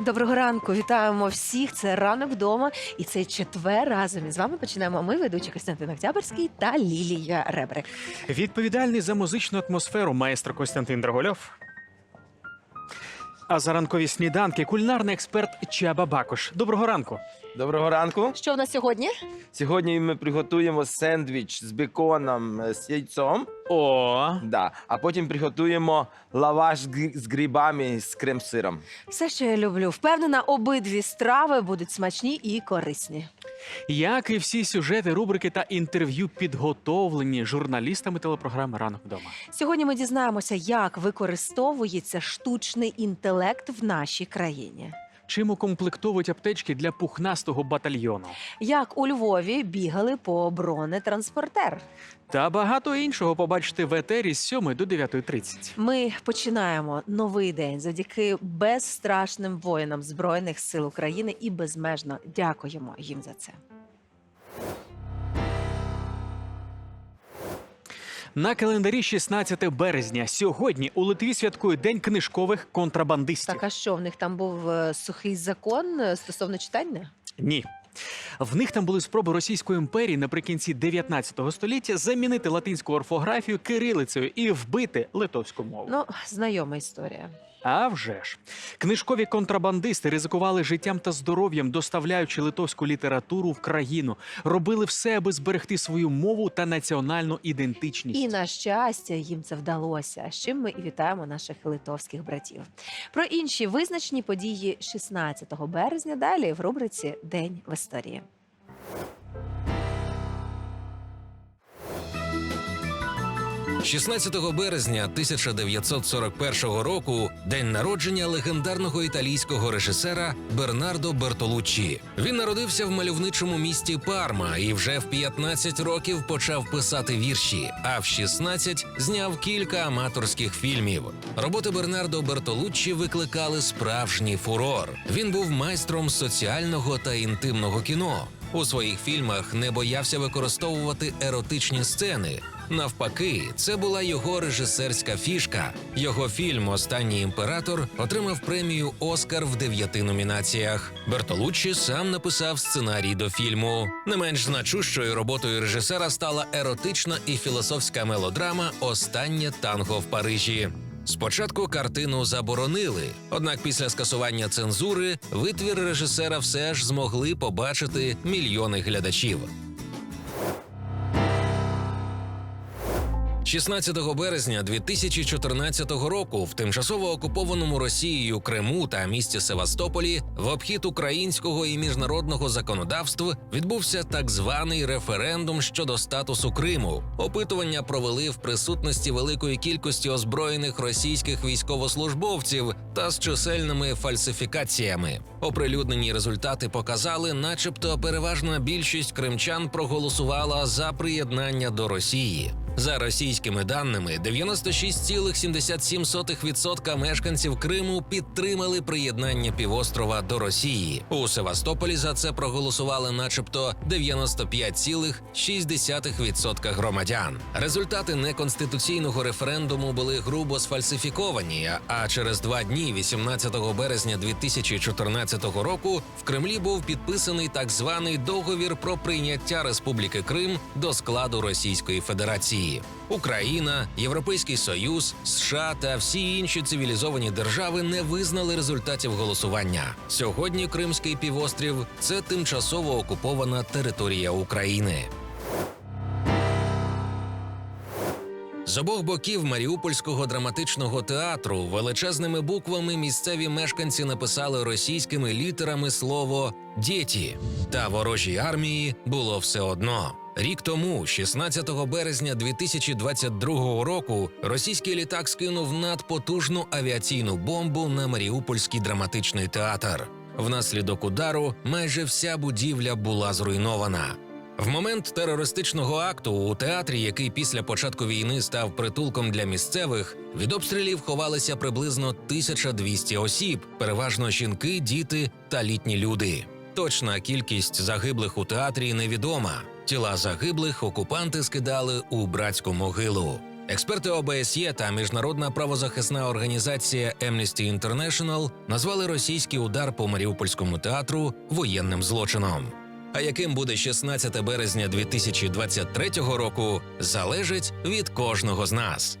Доброго ранку, вітаємо всіх. Це ранок вдома, і це четвер разом із вами починаємо. Ми ведучі Костянтин Октябрьський та Лілія Ребрик. Відповідальний за музичну атмосферу майстер Костянтин Драгольов. А за ранкові сніданки кулінарний експерт Чаба Бакош. Доброго ранку. Доброго ранку. Що в нас сьогодні? Сьогодні ми приготуємо сендвіч з беконом е, з яйцом. О, Да. А потім приготуємо лаваш з грибами з крем-сиром. Все, що я люблю. Впевнена, обидві страви будуть смачні і корисні. Як і всі сюжети, рубрики та інтерв'ю підготовлені журналістами телепрограми Ранок вдома. Сьогодні ми дізнаємося, як використовується штучний інтелект в нашій країні. Чим укомплектовують аптечки для пухнастого батальйону Як у Львові бігали по бронетранспортер. та багато іншого побачите в етері з 7 до 9.30. Ми починаємо новий день завдяки безстрашним воїнам збройних сил України і безмежно дякуємо їм за це. На календарі 16 березня. Сьогодні у Литві святкують День книжкових контрабандистів. Так а що в них там був е, сухий закон е, стосовно читання? Ні. В них там були спроби Російської імперії наприкінці 19 століття замінити латинську орфографію кирилицею і вбити литовську мову. Ну, знайома історія. А вже ж книжкові контрабандисти ризикували життям та здоров'ям, доставляючи литовську літературу в країну, робили все, аби зберегти свою мову та національну ідентичність. І на щастя, їм це вдалося. З чим ми і вітаємо наших литовських братів. Про інші визначні події 16 березня далі в рубриці День в історії. – 16 березня 1941 року день народження легендарного італійського режисера Бернардо Бертолуччі. Він народився в мальовничому місті Парма і вже в 15 років почав писати вірші, а в 16 зняв кілька аматорських фільмів. Роботи Бернардо Бертолуччі викликали справжній фурор. Він був майстром соціального та інтимного кіно. У своїх фільмах не боявся використовувати еротичні сцени. Навпаки, це була його режисерська фішка. Його фільм Останній імператор отримав премію Оскар в дев'яти номінаціях. Бертолуччі сам написав сценарій до фільму. Не менш значущою роботою режисера стала еротична і філософська мелодрама Останнє танго в Парижі. Спочатку картину заборонили, однак після скасування цензури витвір режисера все ж змогли побачити мільйони глядачів. 16 березня 2014 року в тимчасово окупованому Росією Криму та місті Севастополі в обхід українського і міжнародного законодавств відбувся так званий референдум щодо статусу Криму. Опитування провели в присутності великої кількості озброєних російських військовослужбовців та з чисельними фальсифікаціями. Оприлюднені результати показали, начебто переважна більшість кримчан проголосувала за приєднання до Росії. За російськими даними, 96,77% мешканців Криму підтримали приєднання півострова до Росії. У Севастополі за це проголосували, начебто, 95,6% громадян. Результати неконституційного референдуму були грубо сфальсифіковані. А через два дні, 18 березня 2014 року, в Кремлі був підписаний так званий договір про прийняття Республіки Крим до складу Російської Федерації. Україна, Європейський Союз, США та всі інші цивілізовані держави не визнали результатів голосування. Сьогодні Кримський півострів це тимчасово окупована територія України. З обох боків Маріупольського драматичного театру величезними буквами місцеві мешканці написали російськими літерами слово «дєті». Та ворожій армії було все одно. Рік тому, 16 березня 2022 року, російський літак скинув надпотужну авіаційну бомбу на Маріупольський драматичний театр. Внаслідок удару майже вся будівля була зруйнована. В момент терористичного акту у театрі, який після початку війни став притулком для місцевих, від обстрілів ховалися приблизно 1200 осіб, переважно жінки, діти та літні люди. Точна кількість загиблих у театрі невідома. Тіла загиблих окупанти скидали у братську могилу. Експерти ОБСЄ та міжнародна правозахисна організація Amnesty International назвали російський удар по Маріупольському театру воєнним злочином. А яким буде 16 березня 2023 року, залежить від кожного з нас.